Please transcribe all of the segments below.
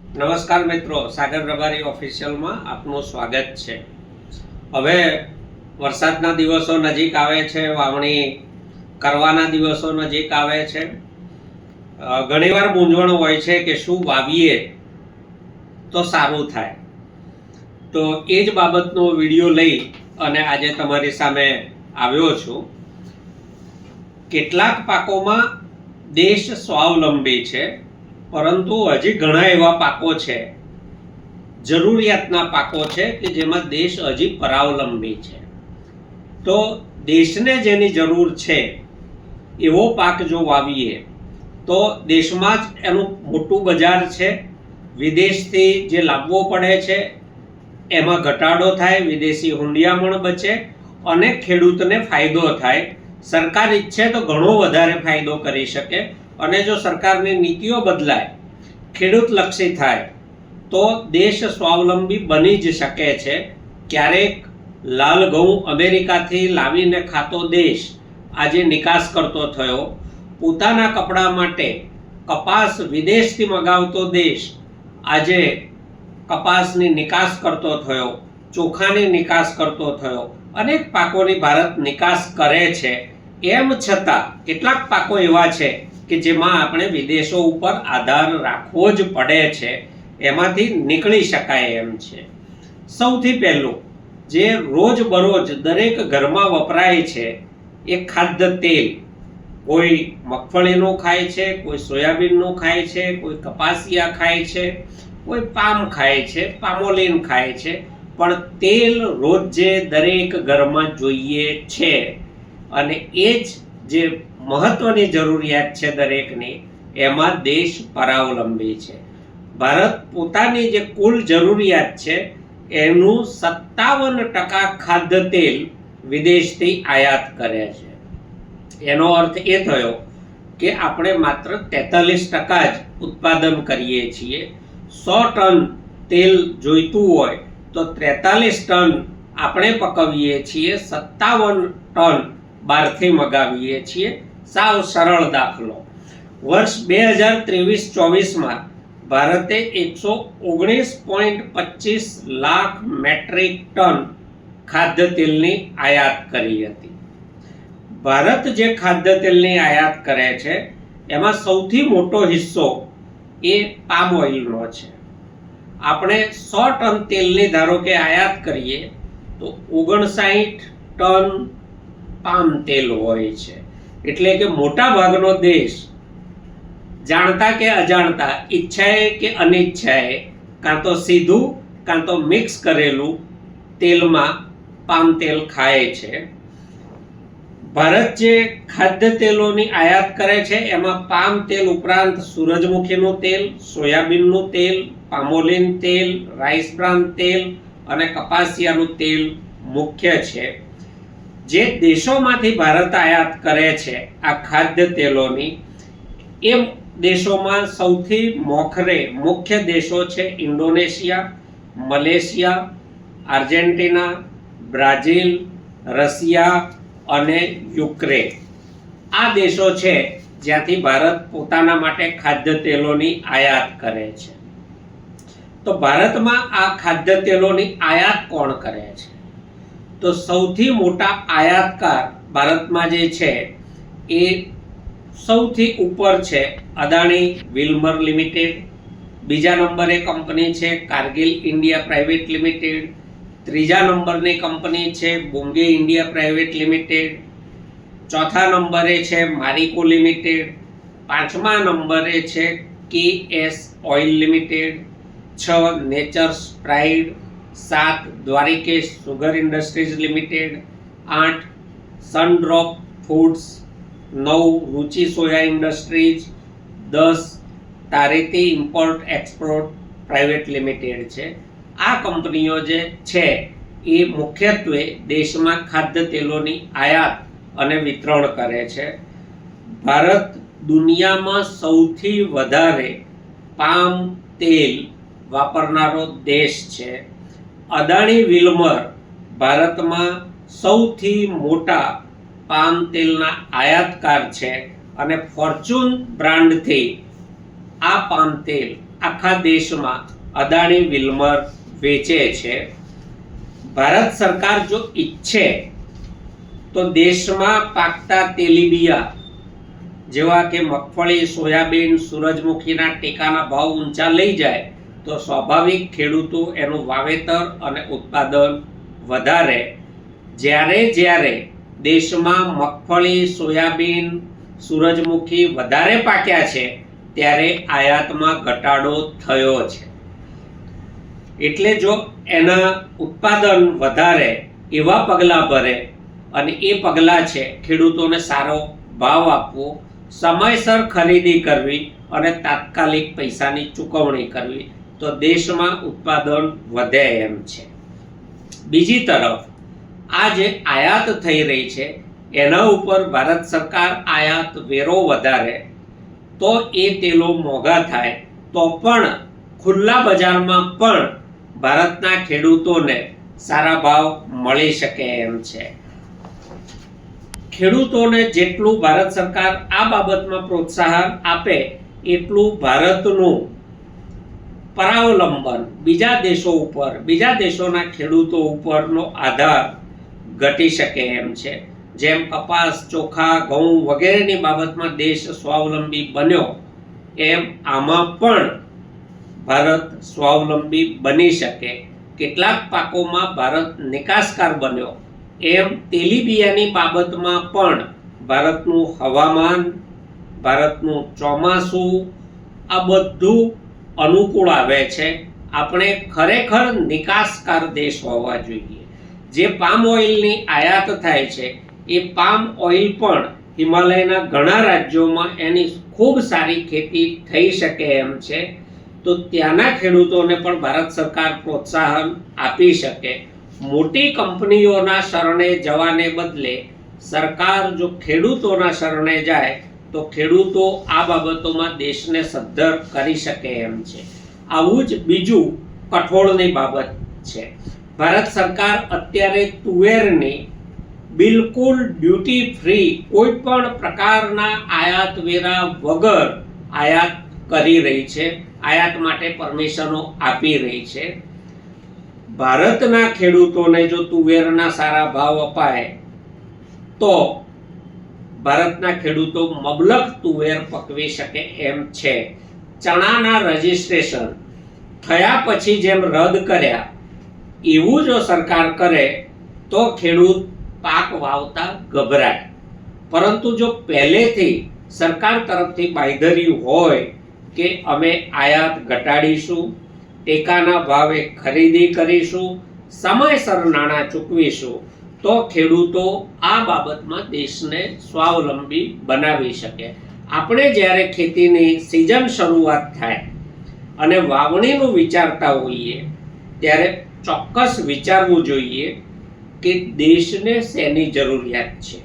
નમસ્કાર મિત્રો, સાગર રબારી ઓફિશિયલમાં આપનું સ્વાગત છે. હવે વરસાદના દિવસો નજીક આવે છે, વાવણી કરવાના દિવસો નજીક આવે છે. ઘણીવાર મૂંઝવણ હોય છે કે શું વાવીએ તો સારું થાય. તો એ જ બાબતનો વીડિયો લઈ અને આજે તમારી સામે આવ્યો છું. કેટલાક પાકોમાં દેશ સ્વાવલંબી છે. પરંતુ હજી ઘણા એવા પાકો છે, જરૂરિયાતના પાકો છે કે જેમાં દેશ હજી પરાવલંબી છે. તો દેશને જેની જરૂર છે, એવો પાક જો વાવીએ, તો દેશમાં જ એનું મોટું બજાર છે, વિદેશથી જે લાવવો પડે છે, એમાં ઘટાડો થાય, વિદેશી હુંડિયામણ બચે અને ખેડૂતને ફાયદો થાય. સરકાર ઈચ્છે તો ઘણો વધારે ફાયદો કરી શકે અને જો સરકારની નીતિઓ બદલાય, ખેડૂત લક્ષી થાય, તો દેશ સ્વાવલંબી બની જ શકે છે. ક્યારેક લાલ ઘઉં અમેરિકાથી લાવીને ખાતો દેશ આજે નિકાસ કરતો થયો. પોતાના કપડાં માટે કપાસ વિદેશથી મગાવતો દેશ આજે કપાસની નિકાસ કરતો થયો, ચોખાની નિકાસ કરતો થયો. અનેક પાકોની ભારત નિકાસ કરે છે. એમ છતાં, કેટલાક પાકો એવા છે કે જેમાં આપણે વિદેશો ઉપર આધાર રાખવો જ પડે છે, એમાંથી નીકળી શકાય એમ છે. સૌથી પહેલું, જે રોજ બરોજ દરેક ઘરમાં વપરાય છે, એ ખાદ્ય તેલ. કોઈ મગફળીનું ખાય છે, કોઈ સોયાબીનનું ખાય છે, કોઈ કપાસિયા ખાય છે, કોઈ પામ ખાય છે, પામોલીન ખાય છે, પણ તેલ રોજે દરેક ઘરમાં જોઈએ છે. અને એ જ જે મહત્વની જરૂરિયાત છે દરેકની, એમાં દેશ પરાવલંબી છે. ભારત પોતાની જે કુલ જરૂરિયાત છે, એનું સત્તાવન ટકા ખાદ્ય તેલ વિદેશથી આયાત કરે છે. એનો અર્થ એ થયો કે આપણે માત્ર તેતાલીસ ટકા જ ઉત્પાદન કરીએ છીએ. સો ટન તેલ જોઈતું હોય તો ત્રેતાલીસ ટન આપણે પકવીએ છીએ, સત્તાવન ટન બહારથી મગાવીએ છીએ. સાવ સરળ દાખલો. વર્ષ બે હજાર ત્રેવીસ ચોવીસમાં ભારતે એકસો ઓગણીસ પોઈન્ટ પચીસ લાખ મેટ્રિક ટન ખાદ્ય તેલની આયાત કરી હતી. ભારત જે ખાદ્ય તેલની આયાત કરે છે, એમાં સૌથી મોટો હિસ્સો એ પામ ઓઇલનો છે. આપણે સો ટન તેલની ધારો કે આયાત કરીએ, તો ઓગણસાઠ ટન પામ તેલ હોય છે. એટલે કે મોટા ભાગનો દેશ જાણતા કે અજાણતા, ઈચ્છાએ કે અનિચ્છાએ, કાં તો સીધું, કાં તો મિક્સ કરેલું તેલમાં પામ તેલ ખાય છે. ભારત જે ખાદ્ય તેલોની આયાત કરે છે, એમાં પામ તેલ ઉપરાંત સૂરજમુખીનું તેલ, સોયાબીનનું તેલ, પામોલિન તેલ, રાઈસ બ્રાન તેલ અને કપાસિયાનું તેલ મુખ્ય છે. જે દેશોમાંથી ભારત આયાત કરે છે, આ ખાદ્ય તેલોની, એ દેશોમાં સૌથી મોખરે મુખ્ય દેશો છે Indonesia, Malaysia, Argentina, Brazil, Russia અને યુક્રેન. આ દેશો છે જ્યાંથી ભારત પોતાના માટે ખાદ્ય તેલોની આયાત કરે છે. તો ભારતમાં આ ખાદ્ય તેલોની આયાત કોણ કરે છે? તો સૌથી મોટા આયાતકાર ભારતમાં જે છે, એ સૌથી ઉપર છે અદાણી વિલ્મર લિમિટેડ. બીજા નંબરે કંપની છે કારગિલ ઇન્ડિયા પ્રાઇવેટ લિમિટેડ. ત્રીજા નંબરની કંપની છે બોમ્બે ઇન્ડિયા પ્રાઇવેટ લિમિટેડ. ચોથા નંબરે છે મારિકો લિમિટેડ. પાંચમા નંબરે છે કે એસ ઓઇલ લિમિટેડ. છ નેચર્સ પ્રાઇડ. સાત દ્વારિકેશ સુગર ઇન્ડસ્ટ્રીઝ લિમિટેડ, આઠ સનડ્રોપ ફૂડ્સ, નવ રુચિ સોયા ઇન્ડસ્ટ્રીઝ, દસ તારેતી ઇમ્પોર્ટ એક્સપોર્ટ પ્રાઇવેટ લિમિટેડ છે. આ કંપનીઓ જે છે, એ મુખ્યત્વે દેશમાં ખાદ્ય તેલોની આયાત અને વિતરણ કરે છે. ભારત દુનિયામાં સૌથી વધારે પામ તેલ વાપરનારો દેશ છે. અદાણી વિલ્મર ભારતમાં સૌથી મોટા પામ તેલના આયાતકાર છે અને ફોર્ચ્યુન બ્રાન્ડથી આ પામ તેલ આખા દેશમાં અદાણી વિલ્મર વેચે છે. ભારત સરકાર જો ઈચ્છે તો દેશમાં પાકતા તેલીબિયા જેવા કે મગફળી, સોયાબીન, સૂરજમુખીના ટેકાના ભાવ ઊંચા લઈ જાય તો સ્વાભાવિક ખેડૂતો એનું વાવેતર અને ઉત્પાદન વધારે જ્યારે જ્યારે દેશમાં મગફળી, સોયાબીન, સૂરજમુખી વધારે પાક્યા છે, ત્યારે આયાતમાં ઘટાડો થયો છે. એટલે જો એના ઉત્પાદન વધારે, એવા પગલાં ભરે અને એ પગલાં છે ખેડૂતોને સારો ભાવ આપવો, સમયસર ખરીદી કરવી અને તાત્કાલિક પૈસાની ચૂકવણી કરવી તો દેશમાં ઉત્પાદન વધે એમ છે. બીજી તરફ, આ જે આયાત થઈ રહી છે, એના ઉપર ભારત સરકાર આયાત વેરો વધારે, તો એ તેલો મોંઘા થાય, તો પણ ખુલ્લા બજારમાં પણ ભારતના ખેડૂતોને સારા ભાવ મળી શકે એમ છે. ખેડૂતોને જેટલું ભારત સરકાર આ બાબતમાં પ્રોત્સાહન આપે, એટલું ભારતનું પરાવલંબન. બીજા દેશો ઉપર, બીજા દેશોના ખેડૂતો ઉપરનો આધાર ઘટી શકે એમ છે. જેમ કપાસ, ચોખા, ઘઉં વગેરેની બાબતમાં દેશ સ્વાવલંબી બન્યો, એમ આમાં પણ ભારત સ્વાવલંબી બની શકે. કેટલાક પાકોમાં ભારત નિકાસકાર બન્યો, એમ તેલીબિયાની બાબતમાં પણ ભારતનું હવામાન, ભારતનું ચોમાસું, આ બધું અનુકૂળ આવે છે. આપણે ખરેખર નિકાસકાર દેશ હોવા જોઈએ. જે પામ ઓઇલની આયાત થાય છે, એ પામ ઓઇલ પણ હિમાલયના ઘણા રાજ્યોમાં એની ખૂબ સારી ખેતી થઈ શકે એમ છે. તો ત્યાંના ખેડૂતોને પણ ભારત સરકાર પ્રોત્સાહન આપી શકે. મોટી કંપનીઓના શરણે જવાને બદલે સરકાર જો ખેડૂતોના શરણે જાય તો ખેડૂતો આ બાબતોમાં દેશને સદ્ધર કરી શકે એમ છે. આવું જ બીજું કઠોળની બાબત છે. ભારત સરકાર અત્યારે તુવેરની બિલકુલ ડ્યુટી ફ્રી કોઈ પણ પ્રકારના આયાત વેરા વગર આયાત કરી રહી છે. આયાત માટે પરમિશનો આપી રહી છે. ભારતના ખેડૂતોને જો તુવેરના સારા ભાવ અપાય, તો ભારતના ખેડૂતો મબલક તુવેર પકવી શકે એમ છે. ચણાના રજીસ્ટ્રેશન થયા પછી જેમ રદ કર્યા, એવું જો સરકાર કરે, તો ખેડૂત પાક વાવતા ગભરાય. પરંતુ જો પહેલેથી સરકાર તરફથી બાંધરી હોય કે અમે આયાત ઘટાડીશું, ટેકાના ભાવે ખરીદી કરીશું, સમયસર નાણાં ચૂકવીશું તો ખેડૂતો આ બાબતમાં દેશને સ્વાવલંબી બનાવી શકે. આપણે જ્યારે ખેતીની સિઝન શરૂઆત થાય અને વાવણીનું વિચારતા હોઈએ, ત્યારે ચોક્કસ વિચારવું જોઈએ કે દેશને શેની જરૂરિયાત છે.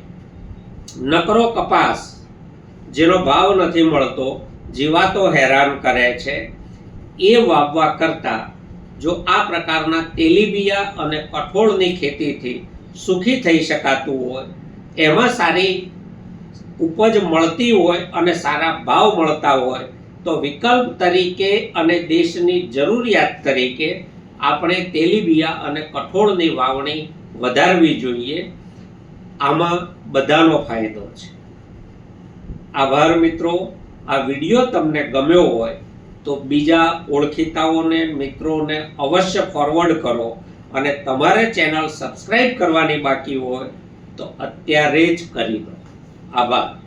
નકરો કપાસ, જેનો ભાવ નથી મળતો, જીવાતો હેરાન કરે છે, એ વાવવા કરતાં જો આ પ્રકારના તેલીબિયા અને કઠોળની ખેતીથી સુખી થઈ શકાતું હોય. એમાં સારી ઉપજ મળતી હોય અને સારા ભાવ મળતા હોય તો વિકલ્પ તરીકે અને દેશની જરૂરિયાત તરીકે આપણે તેલીબિયા અને કઠોળની વાવણી વધારવી જોઈએ. આમાં બધાનો ફાયદો છે. આભાર મિત્રો. આ વીડિયો તમને ગમ્યો હોય તો બીજા ઓળખીતાઓને, મિત્રોને અવશ્ય ફોરવર્ડ કરો. અને તમારે ચેનલ સબસ્ક્રાઇબ કરવાની બાકી હોય તો અત્યારે જ કરી દો. આભાર.